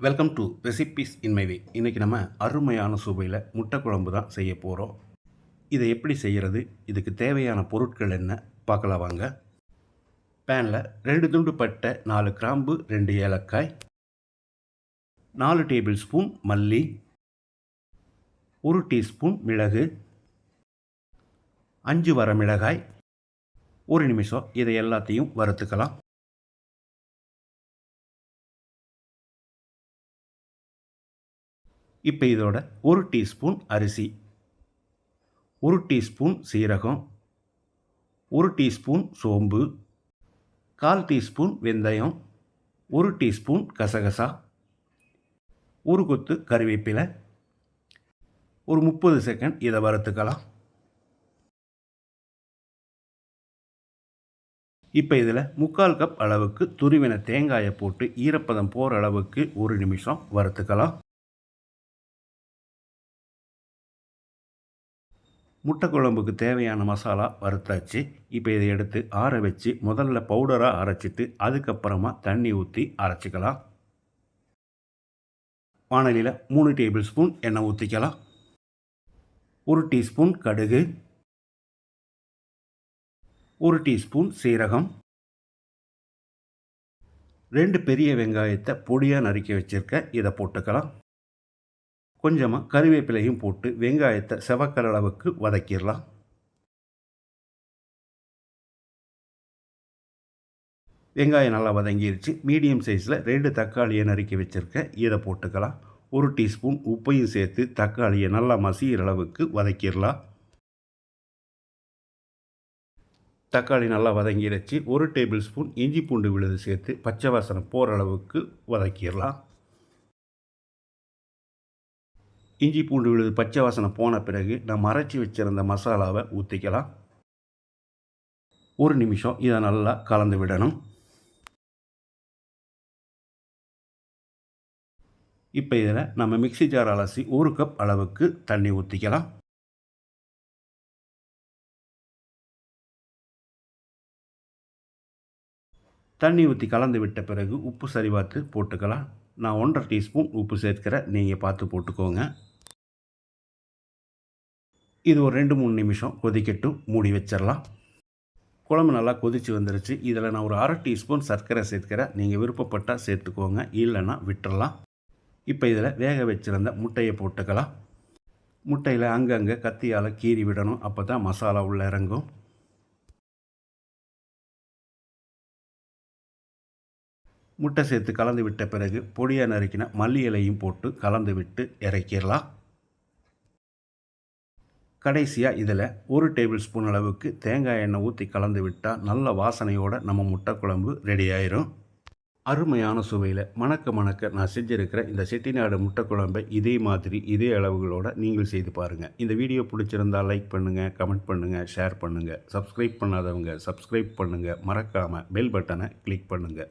Welcome to recipes in my way இன்றைக்கி நம்ம அருமையான சுவையில் முட்டை குழம்பு தான் செய்ய போகிறோம் இதை எப்படி செய்கிறது இதுக்கு தேவையான பொருட்கள் என்ன? பார்க்கலாம் வாங்க. பேனில் ரெண்டு துண்டு பட்டை நாலு கிராம்பு ரெண்டு ஏலக்காய் நாலு டேபிள் ஸ்பூன் மல்லி ஒரு டீஸ்பூன் மிளகு அஞ்சு வர மிளகாய் ஒரு நிமிஷம் இதை எல்லாத்தையும் வறுத்துக்கலாம். இப்போ இதோட ஒரு டீஸ்பூன் அரிசி ஒரு டீஸ்பூன் சீரகம் ஒரு டீஸ்பூன் சோம்பு கால் டீஸ்பூன் வெந்தயம் ஒரு டீஸ்பூன் கசகசா ஒரு கொத்து கறிவேப்பிலை ஒரு முப்பது செகண்ட் இதை வறுத்துக்கலாம். இப்போ இதில் முக்கால் கப் அளவுக்கு துருவின தேங்காயை போட்டு ஈரப்பதம் போகிற அளவுக்கு ஒரு நிமிஷம் வறுத்துக்கலாம். முட்டை குழம்புக்கு தேவையான மசாலா வறுத்தாச்சு. இப்போ இதை எடுத்து ஆற வச்சு முதல்ல பவுடராக அரைச்சிட்டு அதுக்கப்புறமா தண்ணி ஊற்றி அரைச்சிக்கலாம். வானலியில் மூணு டேபிள் ஸ்பூன் எண்ணெய் ஊற்றிக்கலாம் ஒரு டீஸ்பூன் கடுகு. ஒரு டீஸ்பூன் சீரகம். ரெண்டு பெரிய வெங்காயத்தை பொடியாக நறுக்கி வச்சுருக்க இதை போட்டுக்கலாம். கொஞ்சமாக கறிவேப்பிலையும் போட்டு வெங்காயத்தை செவக்கிற அளவுக்கு வதக்கிடலாம். வெங்காயம் நல்லா வதங்கிருச்சு. மீடியம் சைஸில் ரெண்டு தக்காளியை நறுக்கி வச்சுருக்கேன். இதை போட்டுக்கலாம். ஒரு டீஸ்பூன் உப்பையும் சேர்த்து தக்காளியை நல்லா மசிகிற அளவுக்கு வதக்கிடலாம். தக்காளி நல்லா வதங்கிடுச்சு ஒரு டேபிள் ஸ்பூன் இஞ்சி பூண்டு விழுது சேர்த்து பச்சை வாசனை போகிற அளவுக்கு வதக்கிடலாம். இஞ்சி பூண்டு விழுது பச்சை வாசனை போன பிறகு நம்ம அரைச்சி வச்சுருந்த மசாலாவை ஊற்றிக்கலாம் ஒரு நிமிஷம் இதை நல்லா கலந்து விடணும். இப்போ இதில் நம்ம மிக்சி ஜார் அலசி ஒரு கப் அளவுக்கு தண்ணி ஊற்றிக்கலாம் தண்ணி ஊற்றி கலந்து விட்ட பிறகு உப்பு சரி பார்த்து போட்டுக்கலாம். நான் ஒன்றரை டீஸ்பூன் உப்பு சேர்க்கிறேன் நீங்கள் பார்த்து போட்டுக்கோங்க. இது ஒரு ரெண்டு மூணு நிமிஷம் கொதிக்கட்டும் மூடி வச்சிடலாம். குழம்பு நல்லா கொதித்து வந்துருச்சு. இதில் நான் ஒரு அரை டீஸ்பூன் சர்க்கரை சேர்த்துக்கிறேன். நீங்கள் விருப்பப்பட்டால் சேர்த்துக்கோங்க இல்லைன்னா விட்டுறலாம். இப்போ இதில் வேக வச்சுருந்த முட்டையை போட்டுக்கலாம். முட்டையில் அங்கங்கே கத்தியால் கீறி விடணும். அப்போ தான் மசாலா உள்ளே இறங்கும். முட்டை சேர்த்து கலந்து விட்ட பிறகு பொடியாக நறுக்கின மல்லி இலையும் போட்டு கலந்து விட்டு இறக்கிடலாம். கடைசியாக இதில் ஒரு டேபிள் ஸ்பூன் அளவுக்கு தேங்காய் எண்ணெய் ஊற்றி கலந்து விட்டால் நல்ல வாசனையோடு நம்ம முட்டை குழம்பு ரெடி ஆயிரும். அருமையான சுவையில் மணக்க மணக்க நான் செஞ்சுருக்கிற இந்த செட்டிநாடு முட்டை குழம்பை இதே மாதிரி இதே அளவுகளோடு நீங்கள் செய்து பாருங்கள் இந்த வீடியோ பிடிச்சிருந்தால் லைக் பண்ணுங்கள் கமெண்ட் பண்ணுங்கள் ஷேர் பண்ணுங்கள் சப்ஸ்கிரைப் பண்ணாதவங்க சப்ஸ்கிரைப் பண்ணுங்கள் மறக்காமல் பெல் பட்டனை கிளிக் பண்ணுங்கள்